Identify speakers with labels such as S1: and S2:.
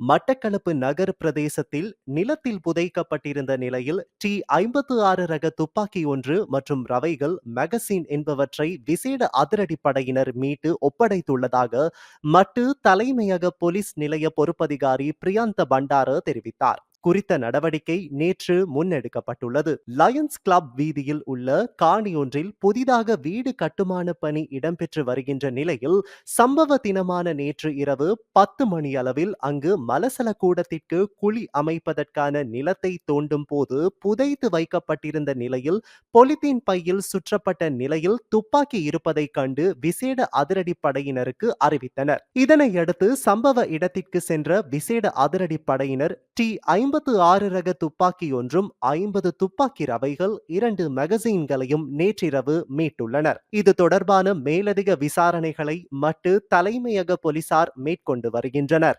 S1: மட்டக்களப்பு நகர் பிரதேசத்தில் நிலத்தில் புதைக்கப்பட்டிருந்த நிலையில் டி ஐம்பத்து ஆறு ரக துப்பாக்கி ஒன்று மற்றும் ரவைகள் மெகசின் என்பவற்றை விசேட அதிரடிப்படையினர் மீட்டு ஒப்படைத்துள்ளதாக மட்டு தலைமையக போலீஸ் நிலைய பொறுப்பதிகாரி பிரியாந்த பண்டார தெரிவித்தார். குறித்த நடவடிக்கை நேற்று முன்னெடுக்கப்பட்டுள்ளது. லயன்ஸ் கிளப் வீதியில் உள்ள காணி ஒன்றில் புதிதாக வீடு கட்டுமான பணி இடம்பெற்று வருகின்ற நிலையில் சம்பவ தினமான நேற்று இரவு பத்து மணி அளவில் அங்கு மலசல கூடத்திற்கு குழி அமைப்பதற்கான நிலத்தை தோண்டும் போது புதைத்து வைக்கப்பட்டிருந்த நிலையில் பொலித்தீன் பையில் சுற்றப்பட்ட நிலையில் துப்பாக்கி இருப்பதை கண்டு விசேட அதிரடி படையினருக்கு அறிவித்தனர். இதனையடுத்து சம்பவ இடத்திற்கு சென்ற விசேட அதிரடி படையினர் டி ஐம்பத்து ஆறு ரக துப்பாக்கி ஒன்றும் ஐம்பது துப்பாக்கி ரவைகள் இரண்டு மெகசீன்களையும் நேற்றிரவு மீட்டுள்ளனர். இது தொடர்பான மேலதிக விசாரணைகளை மட்டு தலைமையக போலீசார் மேற்கொண்டு வருகின்றனர்.